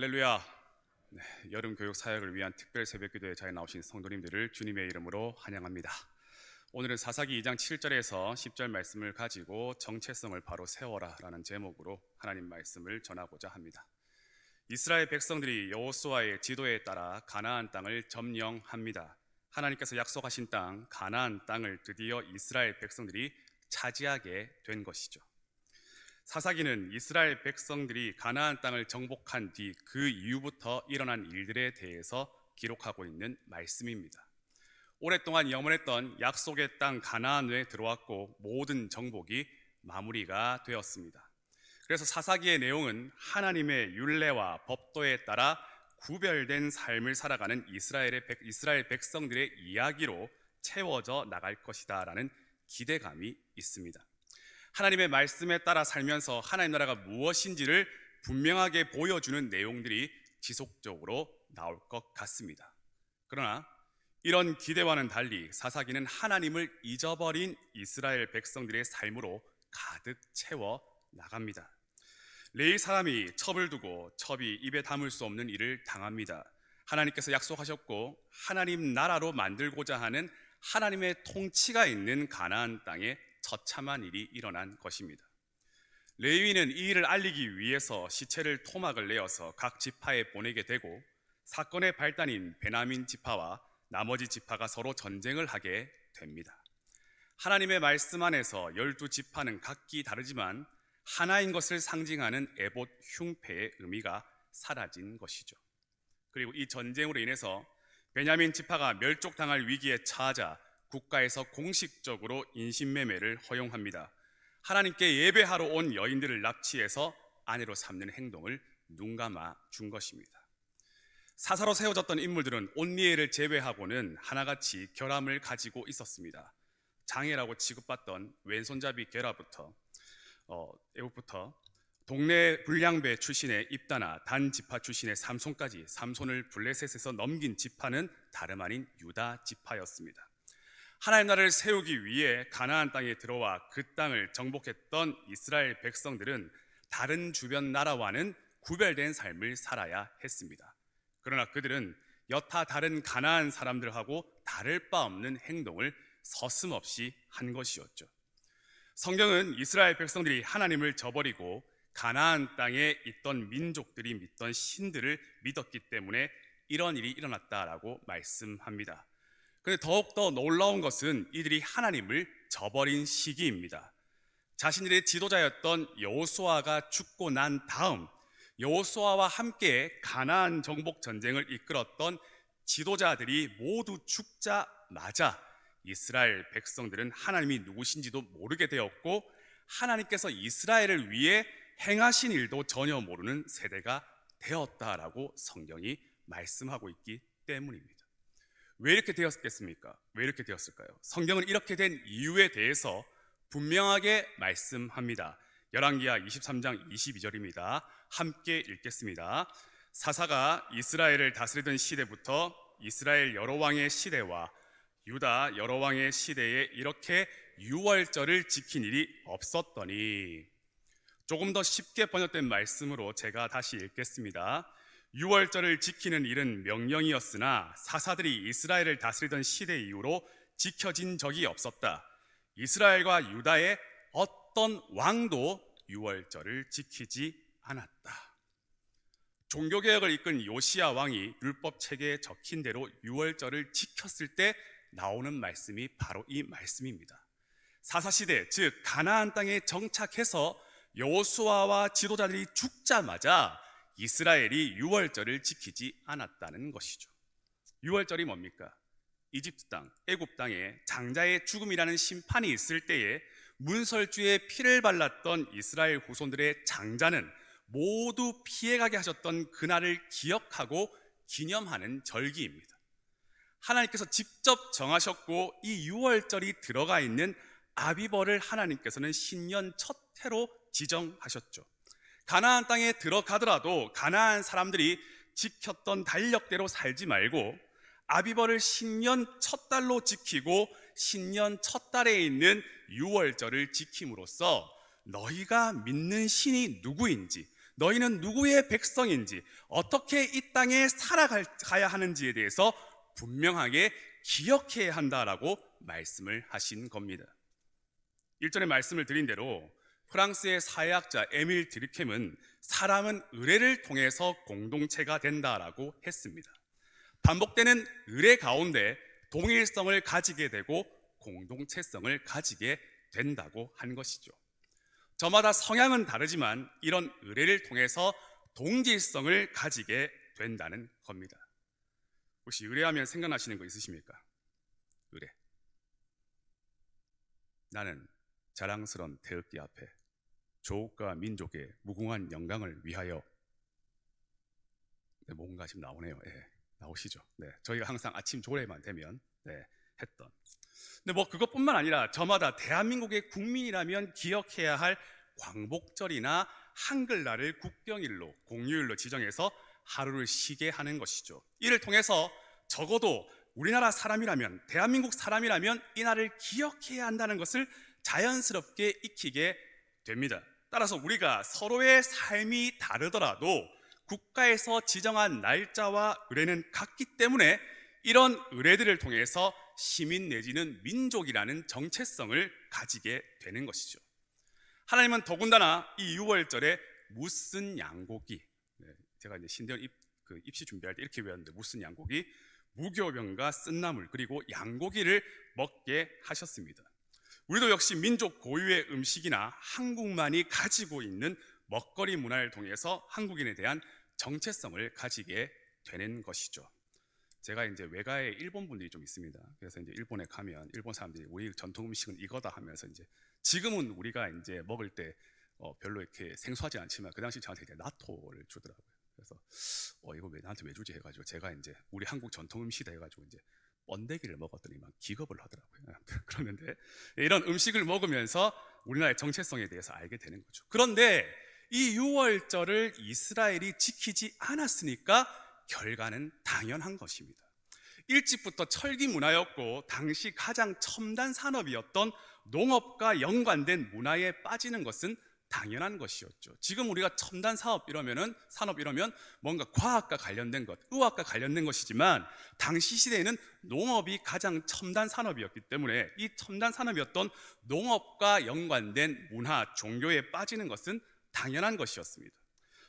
할렐루야. 네, 여름 교육 사역을 위한 특별 새벽 기도에 잘 나오신 성도님들을 주님의 이름으로 환영합니다. 오늘은 사사기 2장 7절에서 10절 말씀을 가지고 정체성을 바로 세워라라는 제목으로 하나님 말씀을 전하고자 합니다. 이스라엘 백성들이 여호수아의 지도에 따라 가나안 땅을 점령합니다. 하나님께서 약속하신 땅 가나안 땅을 드디어 이스라엘 백성들이 차지하게 된 것이죠. 사사기는 이스라엘 백성들이 가나안 땅을 정복한 뒤 그 이후부터 일어난 일들에 대해서 기록하고 있는 말씀입니다. 오랫동안 영원했던 약속의 땅 가나안에 들어왔고 모든 정복이 마무리가 되었습니다. 그래서 사사기의 내용은 하나님의 율례와 법도에 따라 구별된 삶을 살아가는 이스라엘의 백, 이스라엘 백성들의 이야기로 채워져 나갈 것이다라는 기대감이 있습니다. 하나님의 말씀에 따라 살면서 하나님 나라가 무엇인지를 분명하게 보여주는 내용들이 지속적으로 나올 것 같습니다. 그러나 이런 기대와는 달리 사사기는 하나님을 잊어버린 이스라엘 백성들의 삶으로 가득 채워 나갑니다. 레이 사람이 첩을 두고 첩이 입에 담을 수 없는 일을 당합니다. 하나님께서 약속하셨고 하나님 나라로 만들고자 하는 하나님의 통치가 있는 가나안 땅에 처참한 일이 일어난 것입니다. 레위는 이 일을 알리기 위해서 시체를 토막을 내어서 각 지파에 보내게 되고 사건의 발단인 베나민 지파와 나머지 지파가 서로 전쟁을 하게 됩니다. 하나님의 말씀 안에서 열두 지파는 각기 다르지만 하나인 것을 상징하는 에봇 흉패의 의미가 사라진 것이죠. 그리고 이 전쟁으로 인해서 베냐민 지파가 멸족당할 위기에 처하자 국가에서 공식적으로 인신매매를 허용합니다. 하나님께 예배하러 온 여인들을 납치해서 아내로 삼는 행동을 눈감아 준 것입니다. 사사로 세워졌던 인물들은 온니엘을 제외하고는 하나같이 결함을 가지고 있었습니다. 장애라고 취급받던 왼손잡이 게라부터 어, 애국부터 동네 불량배 출신의 입다나 단 지파 출신의 삼손까지 삼손을 블레셋에서 넘긴 지파는 다름 아닌 유다 지파였습니다. 하나님 나라를 세우기 위해 가나안 땅에 들어와 그 땅을 정복했던 이스라엘 백성들은 다른 주변 나라와는 구별된 삶을 살아야 했습니다. 그러나 그들은 여타 다른 가나안 사람들하고 다를 바 없는 행동을 서슴없이 한 것이었죠. 성경은 이스라엘 백성들이 하나님을 저버리고 가나안 땅에 있던 민족들이 믿던 신들을 믿었기 때문에 이런 일이 일어났다라고 말씀합니다. 그런데 더욱더 놀라운 것은 이들이 하나님을 저버린 시기입니다. 자신들의 지도자였던 여호수아가 죽고 난 다음 여호수아와 함께 가나안 정복 전쟁을 이끌었던 지도자들이 모두 죽자마자 이스라엘 백성들은 하나님이 누구신지도 모르게 되었고 하나님께서 이스라엘을 위해 행하신 일도 전혀 모르는 세대가 되었다라고 성경이 말씀하고 있기 때문입니다. 왜 이렇게 되었겠습니까? 왜 이렇게 되었을까요? 성경은 이렇게 된 이유에 대해서 분명하게 말씀합니다. 열왕기하 23장 22절입니다. 함께 읽겠습니다. 사사가 이스라엘을 다스리던 시대부터 이스라엘 여러 왕의 시대와 유다 여러 왕의 시대에 이렇게 유월절을 지킨 일이 없었더니 조금 더 쉽게 번역된 말씀으로 제가 다시 읽겠습니다. 유월절을 지키는 일은 명령이었으나 사사들이 이스라엘을 다스리던 시대 이후로 지켜진 적이 없었다. 이스라엘과 유다의 어떤 왕도 유월절을 지키지 않았다. 종교개혁을 이끈 요시야 왕이 율법 체계에 적힌 대로 유월절을 지켰을 때 나오는 말씀이 바로 이 말씀입니다. 사사시대 즉 가나안 땅에 정착해서 여호수아와 지도자들이 죽자마자 이스라엘이 유월절을 지키지 않았다는 것이죠. 유월절이 뭡니까? 이집트 땅, 애굽 땅에 장자의 죽음이라는 심판이 있을 때에 문설주에 피를 발랐던 이스라엘 후손들의 장자는 모두 피해가게 하셨던 그날을 기억하고 기념하는 절기입니다. 하나님께서 직접 정하셨고 이 유월절이 들어가 있는 아비벌을 하나님께서는 신년 첫 해로 지정하셨죠. 가나안 땅에 들어가더라도 가나안 사람들이 지켰던 달력대로 살지 말고 아비벌을 신년 첫 달로 지키고 신년 첫 달에 있는 유월절을 지킴으로써 너희가 믿는 신이 누구인지 너희는 누구의 백성인지 어떻게 이 땅에 살아가야 하는지에 대해서 분명하게 기억해야 한다라고 말씀을 하신 겁니다. 일전에 말씀을 드린 대로 프랑스의 사회학자 에밀 드리켐은 사람은 의뢰를 통해서 공동체가 된다라고 했습니다. 반복되는 의뢰 가운데 동일성을 가지게 되고 공동체성을 가지게 된다고 한 것이죠. 저마다 성향은 다르지만 이런 의뢰를 통해서 동질성을 가지게 된다는 겁니다. 혹시 의뢰하면 생각나시는 거 있으십니까? 의뢰. 나는 자랑스러운 태극기 앞에 조국과 민족의 무궁한 영광을 위하여 네, 뭔가 지금 나오네요. 예, 나오시죠. 네, 저희가 항상 아침 조례만 되면 네, 했던. 근데 뭐 그것뿐만 아니라 저마다 대한민국의 국민이라면 기억해야 할 광복절이나 한글날을 국경일로 공휴일로 지정해서 하루를 쉬게 하는 것이죠. 이를 통해서 적어도 우리나라 사람이라면 대한민국 사람이라면 이 날을 기억해야 한다는 것을 자연스럽게 익히게 됩니다. 따라서 우리가 서로의 삶이 다르더라도 국가에서 지정한 날짜와 의뢰는 같기 때문에 이런 의뢰들을 통해서 시민 내지는 민족이라는 정체성을 가지게 되는 것이죠. 하나님은 더군다나 이 6월절에 무슨 양고기 네, 제가 이제 신대원 입, 그 입시 준비할 때 이렇게 배웠는데 무슨 양고기 무교병과 쓴나물 그리고 양고기를 먹게 하셨습니다. 우리도 역시 민족 고유의 음식이나 한국만이 가지고 있는 먹거리 문화를 통해서 한국인에 대한 정체성을 가지게 되는 것이죠. 제가 이제 외가에 일본 분들이 좀 있습니다. 그래서 이제 일본에 가면 일본 사람들이 우리 전통 음식은 이거다 하면서 이제 지금은 우리가 이제 먹을 때 어, 별로 이렇게 생소하지 않지만 그 당시 저한테 이제 나토를 주더라고요. 그래서 어 이거 왜 나한테 왜 주지 해가지고 제가 이제 우리 한국 전통 음식이다 해가지고 이제 번데기를 먹었더니 막 기겁을 하더라고요. 그러는데 이런 음식을 먹으면서 우리나라의 정체성에 대해서 알게 되는 거죠. 그런데 이 6월절을 이스라엘이 지키지 않았으니까 결과는 당연한 것입니다. 일찍부터 철기 문화였고 당시 가장 첨단 산업이었던 농업과 연관된 문화에 빠지는 것은 당연한 것이었죠. 지금 우리가 첨단 사업 이러면은 산업 이러면 뭔가 과학과 관련된 것, 의학과 관련된 것이지만 당시 시대에는 농업이 가장 첨단 산업이었기 때문에 이 첨단 산업이었던 농업과 연관된 문화, 종교에 빠지는 것은 당연한 것이었습니다.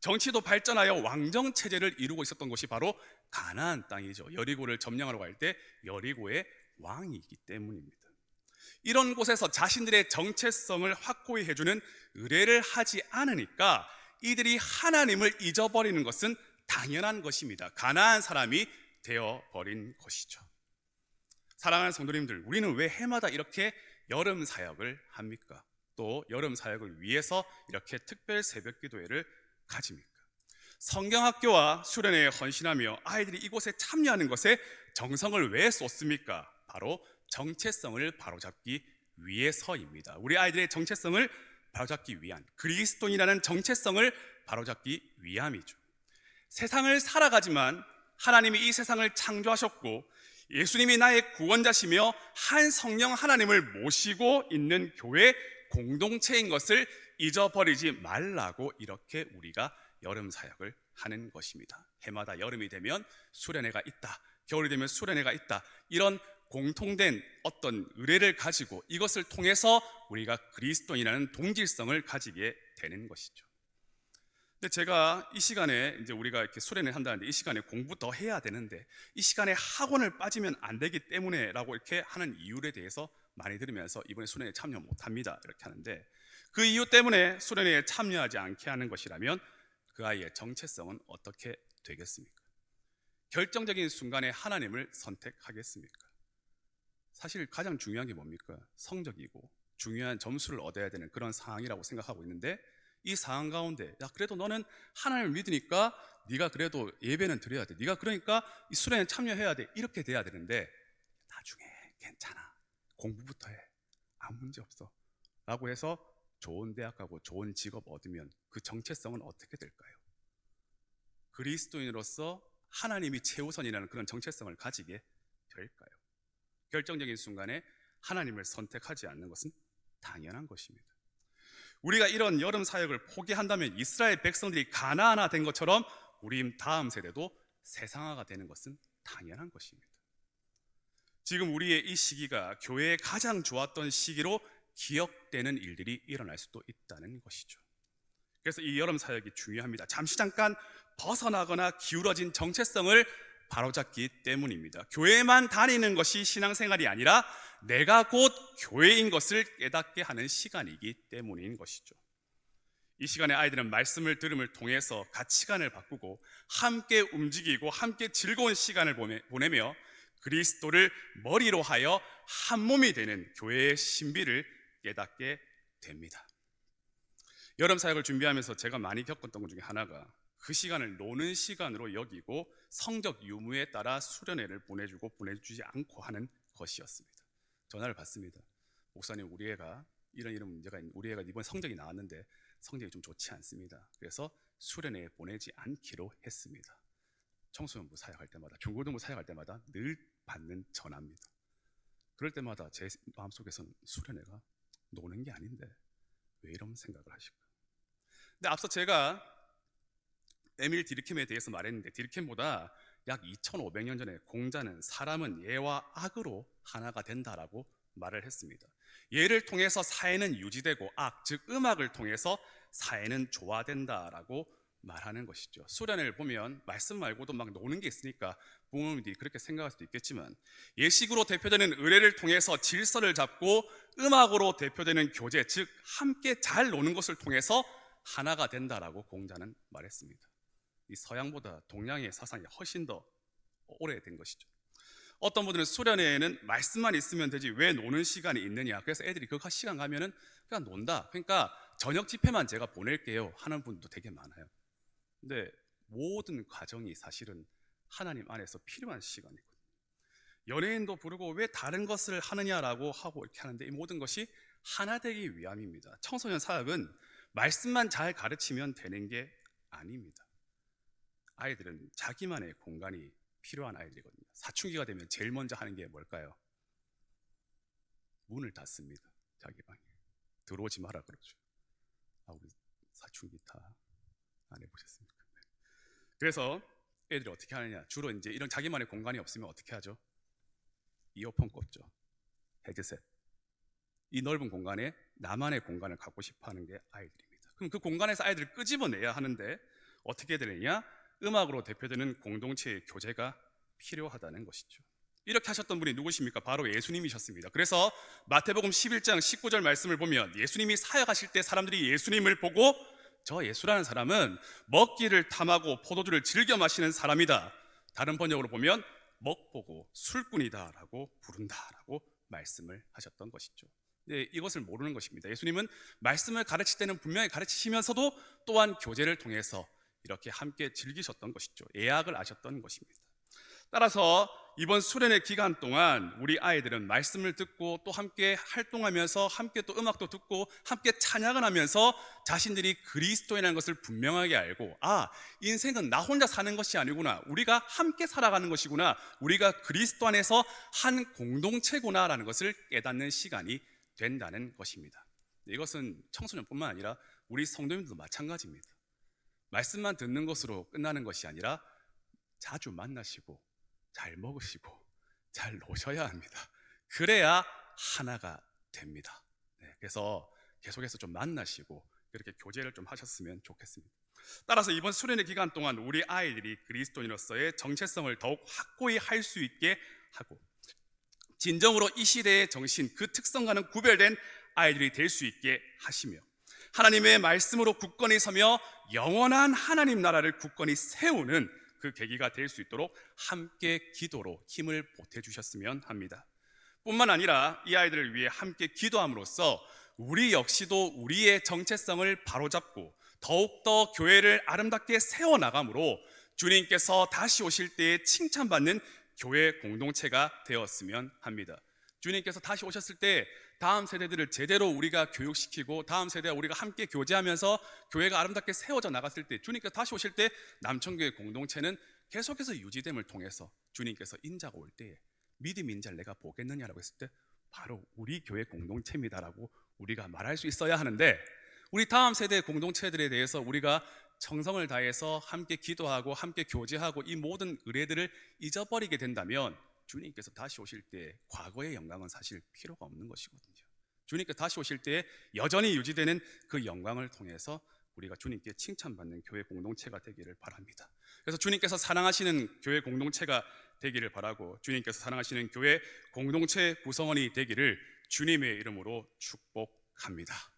정치도 발전하여 왕정 체제를 이루고 있었던 곳이 바로 가나안 땅이죠. 여리고를 점령하러 갈 때 여리고의 왕이기 때문입니다. 이런 곳에서 자신들의 정체성을 확고히 해주는 의뢰를 하지 않으니까 이들이 하나님을 잊어버리는 것은 당연한 것입니다. 가나안 사람이 되어 버린 것이죠. 사랑하는 성도님들, 우리는 왜 해마다 이렇게 여름 사역을 합니까? 또 여름 사역을 위해서 이렇게 특별 새벽 기도회를 가집니까? 성경학교와 수련회에 헌신하며 아이들이 이곳에 참여하는 것에 정성을 왜 쏟습니까? 바로 정체성을 바로잡기 위해서입니다. 우리 아이들의 정체성을 바로잡기 위한 그리스도인이라는 정체성을 바로잡기 위함이죠. 세상을 살아가지만 하나님이 이 세상을 창조하셨고 예수님이 나의 구원자시며 한 성령 하나님을 모시고 있는 교회 공동체인 것을 잊어버리지 말라고 이렇게 우리가 여름 사역을 하는 것입니다. 해마다 여름이 되면 수련회가 있다. 겨울이 되면 수련회가 있다. 이런 공통된 어떤 의뢰를 가지고 이것을 통해서 우리가 그리스도인이라는 동질성을 가지게 되는 것이죠. 근데 제가 이 시간에 이제 우리가 이렇게 수련회 한다는데 이 시간에 공부 더 해야 되는데 이 시간에 학원을 빠지면 안 되기 때문에라고 이렇게 하는 이유에 대해서 많이 들으면서 이번에 수련회에 참여 못 합니다. 이렇게 하는데 그 이유 때문에 수련회에 참여하지 않게 하는 것이라면 그 아이의 정체성은 어떻게 되겠습니까? 결정적인 순간에 하나님을 선택하겠습니까? 사실 가장 중요한 게 뭡니까? 성적이고 중요한 점수를 얻어야 되는 그런 상황이라고 생각하고 있는데 이 상황 가운데 야 그래도 너는 하나님을 믿으니까 네가 그래도 예배는 드려야 돼. 네가 그러니까 이 수련에 참여해야 돼. 이렇게 돼야 되는데 나중에 괜찮아. 공부부터 해. 아무 문제 없어. 라고 해서 좋은 대학 가고 좋은 직업 얻으면 그 정체성은 어떻게 될까요? 그리스도인으로서 하나님이 최우선이라는 그런 정체성을 가지게 될까요? 결정적인 순간에 하나님을 선택하지 않는 것은 당연한 것입니다. 우리가 이런 여름 사역을 포기한다면 이스라엘 백성들이 가나안화 된 것처럼 우리 다음 세대도 세상화가 되는 것은 당연한 것입니다. 지금 우리의 이 시기가 교회에 가장 좋았던 시기로 기억되는 일들이 일어날 수도 있다는 것이죠. 그래서 이 여름 사역이 중요합니다. 잠시 잠깐 벗어나거나 기울어진 정체성을 바로잡기 때문입니다. 교회만 다니는 것이 신앙생활이 아니라 내가 곧 교회인 것을 깨닫게 하는 시간이기 때문인 것이죠. 이 시간에 아이들은 말씀을 들음을 통해서 가치관을 바꾸고 함께 움직이고 함께 즐거운 시간을 보내- 보내며 그리스도를 머리로 하여 한 몸이 되는 교회의 신비를 깨닫게 됩니다. 여름 사역을 준비하면서 제가 많이 겪었던 것 중에 하나가 그 시간을 노는 시간으로 여기고 성적 유무에 따라 수련회를 보내주고 보내주지 않고 하는 것이었습니다. 전화를 받습니다. 목사님 우리 애가 이런 이런 문제가 있는 우리 애가 이번 성적이 나왔는데 성적이 좀 좋지 않습니다. 그래서 수련회에 보내지 않기로 했습니다. 청소년부 사역할 때마다 중고등부 사역할 때마다 늘 받는 전화입니다. 그럴 때마다 제 마음속에서는 수련회가 노는 게 아닌데 왜 이런 생각을 하실까? 근데 앞서 제가 에밀 디르켐에 대해서 말했는데 디르켐보다 약 2500년 전에 공자는 사람은 예와 악으로 하나가 된다라고 말을 했습니다. 예를 통해서 사회는 유지되고 악, 즉 음악을 통해서 사회는 조화된다라고 말하는 것이죠. 수련회를 보면 말씀 말고도 막 노는 게 있으니까 부모님들이 그렇게 생각할 수도 있겠지만 예식으로 대표되는 의례를 통해서 질서를 잡고 음악으로 대표되는 교제, 즉 함께 잘 노는 것을 통해서 하나가 된다라고 공자는 말했습니다. 이 서양보다 동양의 사상이 훨씬 더 오래된 것이죠. 어떤 분들은 수련회에는 말씀만 있으면 되지 왜 노는 시간이 있느냐. 그래서 애들이 그 시간 가면은 그냥 논다. 그러니까 저녁 집회만 제가 보낼게요 하는 분도 되게 많아요. 근데 모든 과정이 사실은 하나님 안에서 필요한 시간이거든요. 연예인도 부르고 왜 다른 것을 하느냐라고 하고 이렇게 하는데 이 모든 것이 하나 되기 위함입니다. 청소년 사역은 말씀만 잘 가르치면 되는 게 아닙니다. 아이들은 자기만의 공간이 필요한 아이들이거든요. 사춘기가 되면 제일 먼저 하는 게 뭘까요? 문을 닫습니다. 자기 방에. 들어오지 마라 그러죠. 아, 우리 사춘기 다 안 해보셨습니까? 네. 그래서 애들이 어떻게 하느냐. 주로 이제 이런 자기만의 공간이 없으면 어떻게 하죠? 이어폰 꼽죠. 헤드셋. 이 넓은 공간에 나만의 공간을 갖고 싶어 하는 게 아이들입니다. 그럼 그 공간에서 아이들을 끄집어내야 하는데 어떻게 되느냐? 음악으로 대표되는 공동체의 교제가 필요하다는 것이죠. 이렇게 하셨던 분이 누구십니까? 바로 예수님이셨습니다. 그래서 마태복음 11장 19절 말씀을 보면 예수님이 사역하실 때 사람들이 예수님을 보고 저 예수라는 사람은 먹기를 탐하고 포도주를 즐겨 마시는 사람이다. 다른 번역으로 보면 먹보고 술꾼이다라고 부른다라고 말씀을 하셨던 것이죠. 네, 이것을 모르는 것입니다. 예수님은 말씀을 가르칠 때는 분명히 가르치시면서도 또한 교제를 통해서 이렇게 함께 즐기셨던 것이죠. 예약을 아셨던 것입니다. 따라서 이번 수련회 기간 동안 우리 아이들은 말씀을 듣고 또 함께 활동하면서 함께 또 음악도 듣고 함께 찬양을 하면서 자신들이 그리스도인이라는 것을 분명하게 알고 아 인생은 나 혼자 사는 것이 아니구나 우리가 함께 살아가는 것이구나 우리가 그리스도 안에서 한 공동체구나라는 것을 깨닫는 시간이 된다는 것입니다. 이것은 청소년뿐만 아니라 우리 성도님들도 마찬가지입니다. 말씀만 듣는 것으로 끝나는 것이 아니라 자주 만나시고 잘 먹으시고 잘 노셔야 합니다. 그래야 하나가 됩니다. 네, 그래서 계속해서 좀 만나시고 그렇게 교제를 좀 하셨으면 좋겠습니다. 따라서 이번 수련회 기간 동안 우리 아이들이 그리스도인으로서의 정체성을 더욱 확고히 할 수 있게 하고 진정으로 이 시대의 정신 그 특성과는 구별된 아이들이 될 수 있게 하시며 하나님의 말씀으로 굳건히 서며 영원한 하나님 나라를 굳건히 세우는 그 계기가 될 수 있도록 함께 기도로 힘을 보태 주셨으면 합니다. 뿐만 아니라 이 아이들을 위해 함께 기도함으로써 우리 역시도 우리의 정체성을 바로잡고 더욱더 교회를 아름답게 세워 나감으로 주님께서 다시 오실 때에 칭찬받는 교회 공동체가 되었으면 합니다. 주님께서 다시 오셨을 때 다음 세대들을 제대로 우리가 교육시키고 다음 세대와 우리가 함께 교제하면서 교회가 아름답게 세워져 나갔을 때 주님께서 다시 오실 때 남천교회 공동체는 계속해서 유지됨을 통해서 주님께서 인자가 올 때에 믿음 인자를 내가 보겠느냐라고 했을 때 바로 우리 교회 공동체입니다라고 우리가 말할 수 있어야 하는데 우리 다음 세대 공동체들에 대해서 우리가 정성을 다해서 함께 기도하고 함께 교제하고 이 모든 의뢰들을 잊어버리게 된다면 주님께서 다시 오실 때 과거의 영광은 사실 필요가 없는 것이거든요. 주님께서 다시 오실 때 여전히 유지되는 그 영광을 통해서 우리가 주님께 칭찬받는 교회 공동체가 되기를 바랍니다. 그래서 주님께서 사랑하시는 교회 공동체가 되기를 바라고 주님께서 사랑하시는 교회 공동체 구성원이 되기를 주님의 이름으로 축복합니다.